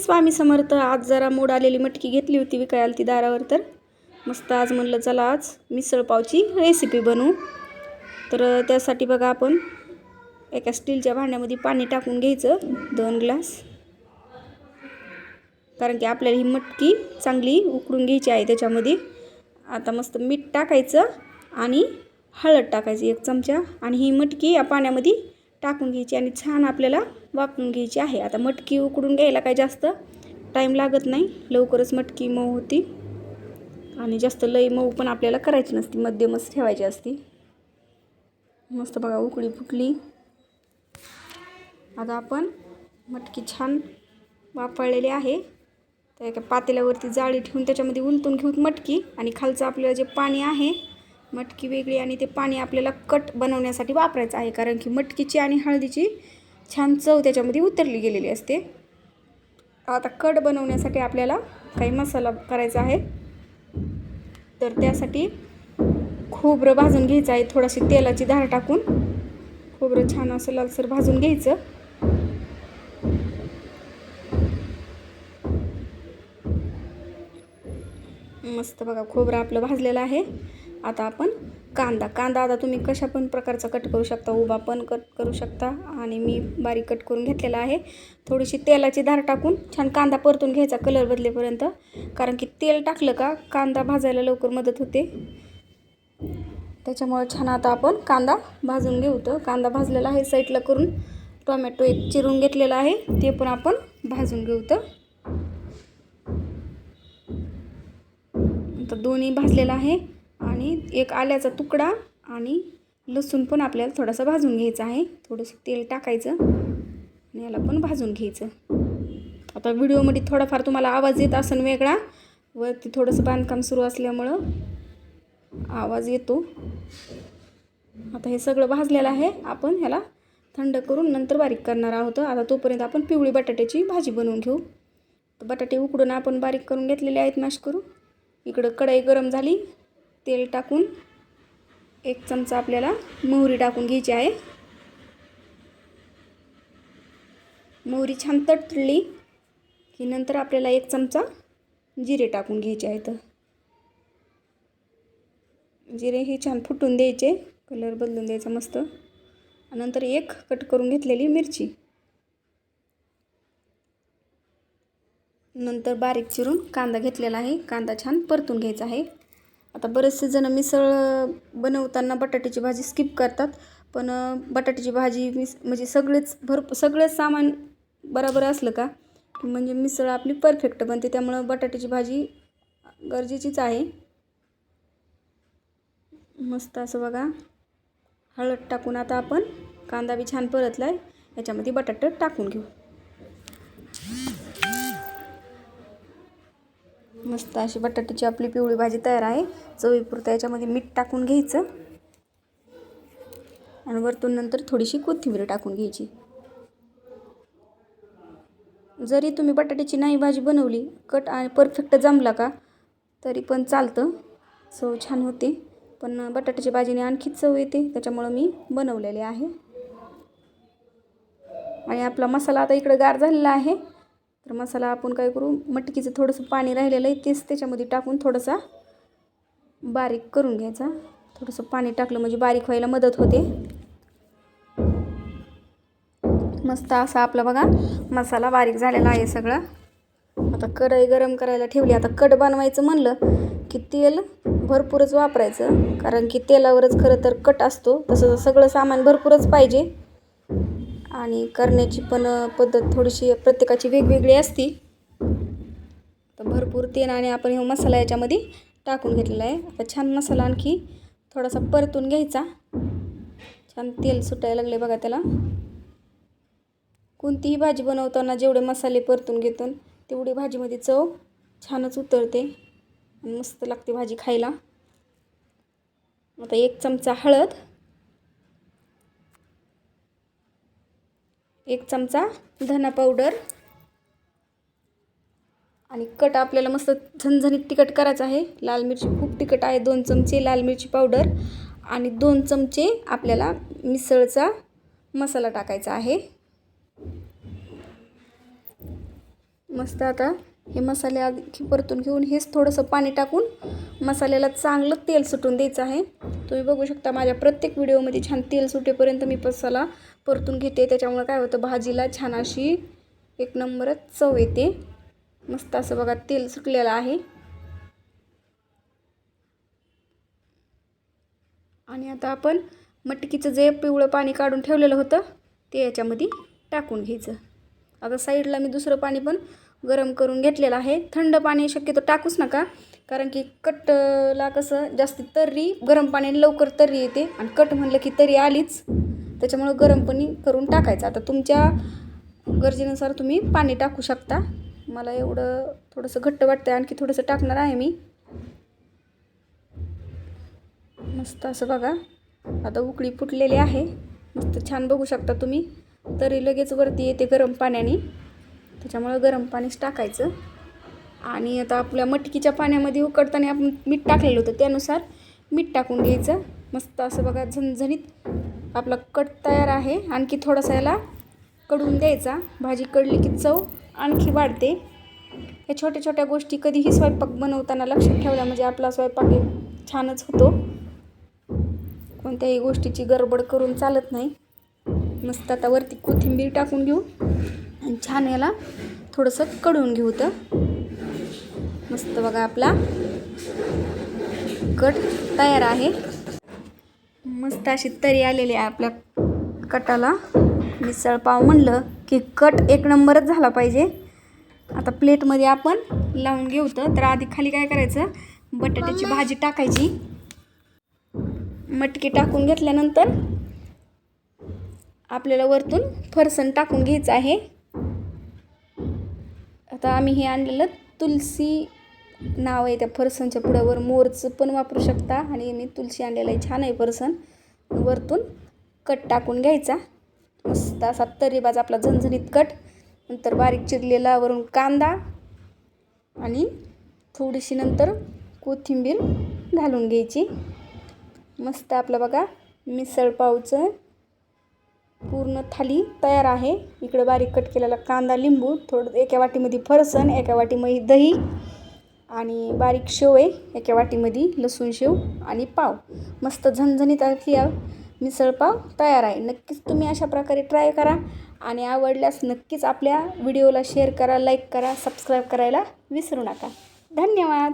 स्वामी समर्थ आज जरा मोड आलेली मटकी घेतली होती विकायला ती दारावर तर. मस्त आज म्हणलं चला आज मिसळपावची रेसिपी बनवू. तर त्यासाठी बघा आपण एका स्टीलच्या भांड्यामध्ये पाणी टाकून घ्यायचं दोन ग्लास. कारण की आपल्याला ही मटकी चांगली उकडून घ्यायची आहे त्याच्यामध्ये. आता मस्त मीठ टाकायचं आणि हळद टाकायची एक चमचा आणि ही मटकी या पाण्यामध्ये टाकून घ्यायची आणि छान आपल्याला वापरून घ्यायची आहे. आता मटकी उकडून घ्यायला काय जास्त टाईम लागत नाही. लवकरच मटकी मऊ होती. आणि जास्त लई मऊ पण आपल्याला करायची नसती. मध्यमच ठेवायची असती. मस्त बघा उकळी फुटली. आता आपण मटकी छान वापरलेली आहे. तर एका पातेल्यावरती जाळी ठेवून त्याच्यामध्ये उलतून घेऊन मटकी. आणि खालचं आपल्याला जे पाणी आहे मटकी वेगळी आणि ते पाणी आपल्याला कट बनवण्यासाठी वापरायचं आहे. कारण की मटकीची आणि हळदीची छान चव त्याच्यामध्ये उतरली गेलेली असते. आता कट बनवण्यासाठी आपल्याला काही मसाला करायचा आहे. तर त्यासाठी खोबरं भाजून घ्यायचं आहे. थोडीशी तेलाची धार टाकून खोबरं छान असं लालसर भाजून घ्यायचं. मस्त बघा खोबरं आपलं भाजलेलं आहे. आता आपण कांदा. कांदा आता तुम्ही कशा पण प्रकारचा कट करू शकता उभा पण कट करू शकता. आणि मी बारीक कट करून घेतलेला आहे. थोडीशी तेलाची धार टाकून छान कांदा परतून घ्यायचा कलर बदलेपर्यंत. कारण की तेल टाकलं का कांदा भाजायला लवकर मदत होते. त्याच्यामुळे छान आता आपण कांदा भाजून घेऊ. तर कांदा भाजलेला आहे साईडला करून टोमॅटो एक चिरून घेतलेला आहे. ते पण आपण भाजून घेऊ तर. तर दोन्ही भाजलेला आहे. आणि एक आल्याचा तुकडा आणि लसूण पण आपल्याला थोडासा भाजून घ्यायचा आहे. थोडंसं तेल टाकायचं आणि याला पण भाजून घ्यायचं. आता व्हिडिओमध्ये थोडाफार तुम्हाला आवाज येत असेल वेगळा वरती थोडंसं बांधकाम सुरू असल्यामुळं आवाज येतो. आता हे सगळं भाजलेलं आहे. आपण ह्याला थंड करून नंतर बारीक करणार आहोत. आता तोपर्यंत आपण पिवळी बटाट्याची भाजी बनवून घेऊ. तर बटाटे उकडून आपण बारीक करून घेतलेले आहेत मॅश करू इकडं कढई गरम झाली. तेल टाकून एक चमचा आपल्याला मोहरी टाकून घ्यायची आहे. मोहरी छान तटली की नंतर आपल्याला एक चमचा जिरे टाकून घ्यायचे आहेत. जिरे हे छान फुटून द्यायचे कलर बदलून द्यायचा मस्त. नंतर एक कट करून घेतलेली मिरची. नंतर बारीक चिरून कांदा घेतलेला आहे. कांदा छान परतून घ्यायचा आहे. आता बरेचसे जण मिसळ बनवताना बटाट्याची भाजी स्किप करतात पण बटाट्याची भाजी मिस म्हणजे सगळेच भरपूर सगळेच सामान बरोबर असलं का? म्हणजे मिसळ आपली परफेक्ट बनते त्यामुळं बटाट्याची भाजी गरजेचीच आहे. मस्त असं बघा. हळद टाकून आता आपण कांदा बी छान परतला आहे याच्यामध्ये बटाटं टाकून घेऊ. मस्त अशी बटाट्याची आपली पिवळी भाजी तयार आहे. चवीपुरता याच्यामध्ये मीठ टाकून घ्यायचं. आणि वरतून नंतर थोडीशी कोथिंबीर टाकून घ्यायची. जरी तुम्ही बटाट्याची नाही भाजी बनवली कट आणि परफेक्ट जमला का तरी पण चालतं. चव छान होते. पण बटाट्याची भाजीने आणखी चव येते. त्याच्यामुळं मी बनवलेले आहे. आणि आपला मसाला आता इकडं गार झालेला आहे. तर मसाला आपण काय करू? मटकीचं थोडंसं पाणी राहिलेलं आहे तेच त्याच्यामध्ये टाकून थोडंसा बारीक करून घ्यायचा. थोडंसं पाणी टाकलं म्हणजे बारीक व्हायला मदत होते. मस्त असा आपला बघा मसाला बारीक झालेला आहे सगळा. आता कढई गरम करायला ठेवली. आता कट बनवायचं म्हणलं की तेल भरपूरच वापरायचं. कारण की तेलावरच खरं तर कट असतो. तसं सगळं सामान भरपूरच पाहिजे. आणि करण्याची पण पद्धत थोडीशी प्रत्येकाची वेगवेगळी असती. तर भरपूर तेल आणि आपण हे मसाला याच्यामध्ये टाकून घेतलेला आहे. आता छान मसाला आणखी थोडासा परतून घ्यायचा. छान तेल सुटायला लागले बघा त्याला. कोणतीही भाजी बनवताना जेवढे मसाले परतून घेतो तेवढी भाजीमध्ये चव छानच उतरते. आणि मस्त लागते भाजी खायला. आता एक चमचा हळद. एक चमचा धना पावडर आणि कट आपल्याला मस्त झणझणीत तिखट करायचं आहे. लाल मिरची खूप तिखट आहे. दोन चमचे लाल मिरची पावडर आणि दोन चमचे आपल्याला मिसळचा मसाला टाकायचा आहे. मस्त आता हे मसाले आधी परतून घेऊन हेच थोडंसं पाणी टाकून मसाल्याला चांगलं तेल सुटून द्यायचं आहे. तुम्ही बघू शकता माझ्या प्रत्येक व्हिडिओमध्ये छान तेल सुटेपर्यंत मी मसाला परतून घेते. त्याच्यामुळं काय होतं भाजीला छान अशी एक नंबरच चव येते. मस्त असं बघा तेल सुटलेलं आहे. आणि आता आपण मटकीचं जे पिवळं पाणी काढून ठेवलेलं होतं ते याच्यामध्ये टाकून घ्यायचं. आता साईडला मी दुसरं पाणी पण गरम करून घेतलेलं आहे. थंड पाणी शक्यतो टाकूच नका कारण की कटला कसं जास्त तर्री गरम पाण्याने लवकर तर्री येते. आणि कट म्हणलं की तरी आलीच. त्याच्यामुळं गरम पाणी करून टाकायचं. आता तुमच्या गरजेनुसार तुम्ही पाणी टाकू शकता. मला एवढं थोडंसं घट्ट वाटतं आणखी थोडंसं टाकणार आहे मी. मस्त असं बघा. आता उकळी फुटलेली आहे. मस्त छान बघू शकता तुम्ही. तरी लगेच वरती येते गरम पाण्याने. त्याच्यामुळं गरम पाणीच टाकायचं. आणि आता आपल्या मटकीच्या पाण्यामध्ये उकडताना आपण मीठ टाकलेलं होतं त्यानुसार मीठ टाकून घ्यायचं. मस्त असं बघा झणझणीत आपला कट तयार आहे. आणखी थोडासा याला कडून द्यायचा. भाजी कडली की चव आणखी वाढते. या छोट्या छोट्या गोष्टी कधीही स्वयंपाक बनवताना लक्षात ठेवल्या म्हणजे आपला स्वयंपाक हे छानच होतो. कोणत्याही गोष्टीची गडबड करून चालत नाही. मस्त आता वरती कोथिंबीर टाकून घेऊ. आणि छान याला थोडंसं कडून घेऊ तर. मस्त बघा आपला कट तयार आहे. मस्त अशी तरी आलेली आहे आपल्या कटाला. मिसळपाव म्हणलं की कट एक नंबरच झाला पाहिजे. आता प्लेटमध्ये आपण लावून घेऊ तर आधी खाली काय करायचं? बटाट्याची भाजी टाकायची. मटकी टाकून घेतल्यानंतर आपल्याला वरतून फरसण टाकून घ्यायचं आहे. आता आम्ही हे आणलेलं तुलसी नाव आहे त्या फरसणच्या पुढ्यावर मोरचं पण वापरू शकता. आणि मी तुलशी आणलेलं आहे. छान आहे फरसण वरतून कट टाकून घ्यायचा. मस्त असा तरीबाज आपला झणझणीत कट. नंतर बारीक चिरलेला वरून कांदा. आणि थोडीशी नंतर कोथिंबीर घालून घ्यायची. मस्त आपलं बघा मिसळपावचं पूर्ण थाली तयार आहे. इकडं बारीक कट केलेला कांदा लिंबू थोडं एका वाटीमध्ये फरसण एका वाटीमध्ये दही. आणि बारीक शेव आहे एका वाटीमध्ये लसूण शेव आणि पाव. मस्त झणझणीत अशी मिसळपाव तयार आहे. नक्कीच तुम्ही अशा प्रकारे ट्राय करा आणि आवडल्यास नक्कीच आपल्या व्हिडिओला शेअर करा लाईक करा सबस्क्राईब करायला विसरू नका. धन्यवाद!